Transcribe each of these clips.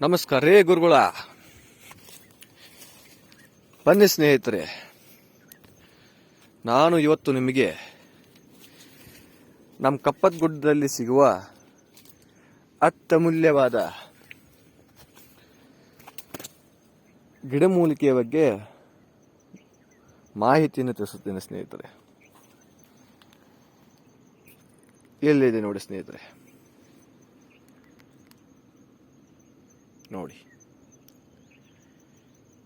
ನಮಸ್ಕಾರ. ರೇ ಗುರುಗಳ. ಬನ್ನಿ ಸ್ನೇಹಿತರೆ. ನಾನು ಇವತ್ತು ನಿಮಗೆ ನಮ್ಮ ಕಪ್ಪತ್ಗುಡ್ಡದಲ್ಲಿ ಸಿಗುವ ಅತ್ಯಮೂಲ್ಯವಾದ ಗಿಡಮೂಲಿಕೆಯ ಬಗ್ಗೆ ಮಾಹಿತಿಯನ್ನು ತಿಳಿಸುತ್ತೇನೆ ಸ್ನೇಹಿತರೆ. ಎಲ್ಲಿದೆ ನೋಡಿ ಸ್ನೇಹಿತರೆ. ನೋಡಿ.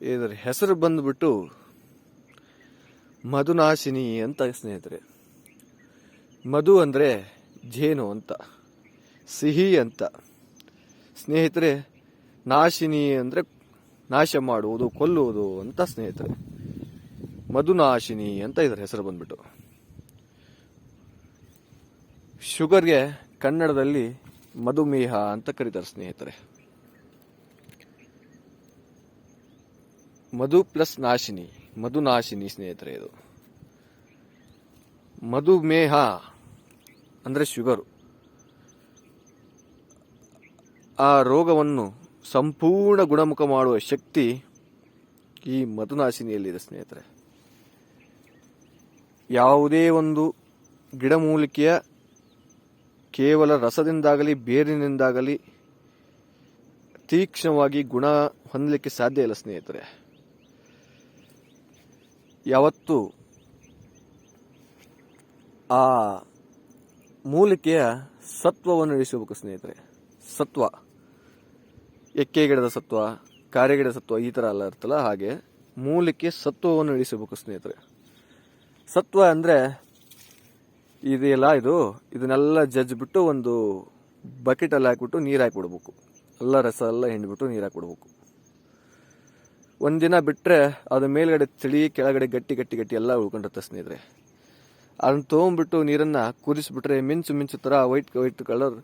ಇದರ ಹೆಸರು ಬಂದುಬಿಟ್ಟು ಮಧುನಾಶಿನಿ ಅಂತ ಸ್ನೇಹಿತರೆ. ಮಧು ಅಂದರೆ ಜೇನು ಅಂತ, ಸಿಹಿ ಅಂತ. ಸ್ನೇಹಿತರೆ, ನಾಶಿನಿ ಅಂದರೆ ನಾಶ ಮಾಡುವುದು, ಕೊಲ್ಲುವುದು ಅಂತ ಸ್ನೇಹಿತರೆ. ಮಧುನಾಶಿನಿ ಅಂತ ಇದರ ಹೆಸರು ಬಂದ್ಬಿಟ್ಟು. ಶುಗರ್ಗೆ ಕನ್ನಡದಲ್ಲಿ ಮಧುಮೇಹ ಅಂತ ಕರೀತಾರೆ ಸ್ನೇಹಿತರೆ. ಮಧು ಪ್ಲಸ್ ನಾಶಿನಿ ಮಧುನಾಶಿನಿ ಸ್ನೇಹಿತರೆ ಇದು. ಮಧುಮೇಹ ಅಂದರೆ ಶುಗರು. ಆ ರೋಗವನ್ನು ಸಂಪೂರ್ಣ ಗುಣಮುಖ ಮಾಡುವ ಶಕ್ತಿ ಈ ಮಧುನಾಶಿನಿಯಲ್ಲಿದೆ ಸ್ನೇಹಿತರೆ. ಯಾವುದೇ ಒಂದು ಗಿಡಮೂಲಿಕೆಯ ಕೇವಲ ರಸದಿಂದಾಗಲಿ, ಬೇರಿನಿಂದಾಗಲಿ ತೀಕ್ಷ್ಣವಾಗಿ ಗುಣ ಹೊಂದಲಿಕ್ಕೆ ಸಾಧ್ಯ ಇಲ್ಲ ಸ್ನೇಹಿತರೆ. ಯಾವತ್ತು ಆ ಮೂಲಿಕೆಯ ಸತ್ವವನ್ನು ಇಳಿಸಬೇಕು ಸ್ನೇಹಿತರೆ. ಸತ್ವ. ಎಕ್ಕೆ ಗಿಡದ ಸತ್ವ ಕಾರ್ಯಗಿಡದ ಸತ್ವ ಈ ಥರ ಎಲ್ಲ ಇರ್ತಲ್ಲ ಹಾಗೆ ಮೂಲಿಕೆ ಸತ್ವವನ್ನು ಇಳಿಸಬೇಕು ಸ್ನೇಹಿತರೆ. ಸತ್ವ ಅಂದರೆ ಇದೆಯಲ್ಲ, ಇದು ಇದನ್ನೆಲ್ಲ ಜಜ್ಜಿಬಿಟ್ಟು ಒಂದು ಬಕೆಟಲ್ಲಿ ಹಾಕಿಬಿಟ್ಟು ನೀರು ಹಾಕಿಬಿಡ್ಬೇಕು. ಎಲ್ಲ ರಸ ಎಲ್ಲ ಹಿಂಡ್ಬಿಟ್ಟು ನೀರು ಹಾಕ್ಬಿಡ್ಬೇಕು. ಒಂದಿನ ಬಿಟ್ಟರೆ ಅದು ಮೇಲ್ಗಡೆ ತಿಳಿ, ಕೆಳಗಡೆ ಗಟ್ಟಿ ಗಟ್ಟಿ ಗಟ್ಟಿ ಎಲ್ಲ ಉಳ್ಕೊಂಡಿರುತ್ತೆ ಸ್ನೇಹಿತರೆ. ಅದನ್ನ ತೊಗೊಂಬಿಟ್ಟು ನೀರನ್ನು ಕುದಿಸ್ಬಿಟ್ರೆ ಮಿಂಚು ಮಿಂಚು ಥರ ವೈಟ್ ವೈಟ್ ಕಲರ್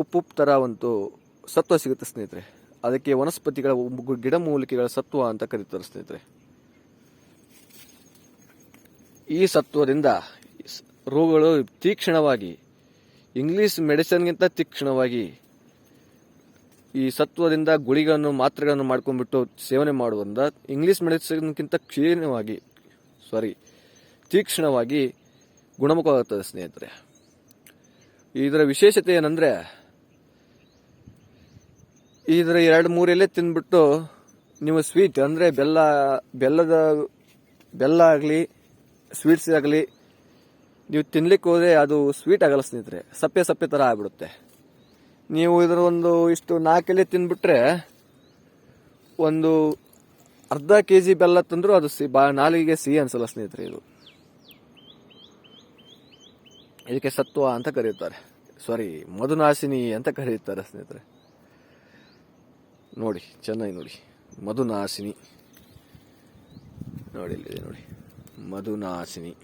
ಉಪ್ಪು ಉಪ್ಪು ಥರ ಒಂದು ಸತ್ವ ಸಿಗುತ್ತೆ ಸ್ನೇಹಿತರೆ. ಅದಕ್ಕೆ ವನಸ್ಪತಿಗಳ ಗಿಡಮೂಲಿಕೆಗಳ ಸತ್ವ ಅಂತ ಕರೀತಾರೆ ಸ್ನೇಹಿತರೆ. ಈ ಸತ್ವದಿಂದ ರೋಗಗಳು ತೀಕ್ಷ್ಣವಾಗಿ, ಇಂಗ್ಲಿಷ್ ಮೆಡಿಸಿನ್ಗಿಂತ ತೀಕ್ಷ್ಣವಾಗಿ ಈ ಸತ್ವದಿಂದ ಗುಳಿಗಳನ್ನು, ಮಾತ್ರೆಗಳನ್ನು ಮಾಡ್ಕೊಂಡ್ಬಿಟ್ಟು ಸೇವನೆ ಮಾಡುವುದರಿಂದ ಇಂಗ್ಲಿಷ್ ಮೆಡಿಸಿನ್ಗಿಂತ ಕ್ಷೀಣವಾಗಿ ಸಾರಿ ತೀಕ್ಷ್ಣವಾಗಿ ಗುಣಮುಖವಾಗುತ್ತದೆ ಸ್ನೇಹಿತರೆ. ಇದರ ವಿಶೇಷತೆ ಏನಂದ್ರೆ, ಇದರ ಎರಡು ಮೂರು ಎಲೆ ತಿಂದ್ಬಿಟ್ಟು ನೀವು ಸ್ವೀಟ್ ಅಂದರೆ ಬೆಲ್ಲ, ಬೆಲ್ಲದ, ಬೆಲ್ಲ ಆಗಲಿ ಸ್ವೀಟ್ಸ್ ಆಗಲಿ, ನೀವು ತಿನ್ಲಿಕ್ಕೆ ಹೋದ್ರೆ ಅದು ಸ್ವೀಟ್ ಆಗಲ್ಲ ಸ್ನೇಹಿತರೆ. ಸಪ್ಪೆ ಸಪ್ಪೆ ಥರ ಆಗ್ಬಿಡುತ್ತೆ. ನೀವು ಇದರ ಒಂದು ಇಷ್ಟು ನಾಲ್ಕೆಲೆ ತಿಂದ್ಬಿಟ್ರೆ ಒಂದು ಅರ್ಧ ಕೆ ಜಿ ಬೆಲ್ಲ ತಂದರೂ ಅದು ಸಿ ಬಾ ನಾಲಿಗೆ ಸಿಹಿ ಅನ್ಸಲ್ಲ ಸ್ನೇಹಿತರೆ ಇದು. ಇದಕ್ಕೆ ಸತ್ವ ಅಂತ ಕರೆಯುತ್ತಾರೆ. ಸಾರಿ ಮಧುನಾಶಿನಿ ಅಂತ ಕರೆಯುತ್ತಾರೆ ಸ್ನೇಹಿತರೆ. ನೋಡಿ, ಚೆನ್ನಾಗಿ ನೋಡಿ. ಮಧುನಾಶಿನಿ. ನೋಡಿ ಇಲ್ಲಿದೆ ನೋಡಿ. ಮಧುನಾಶಿನಿ.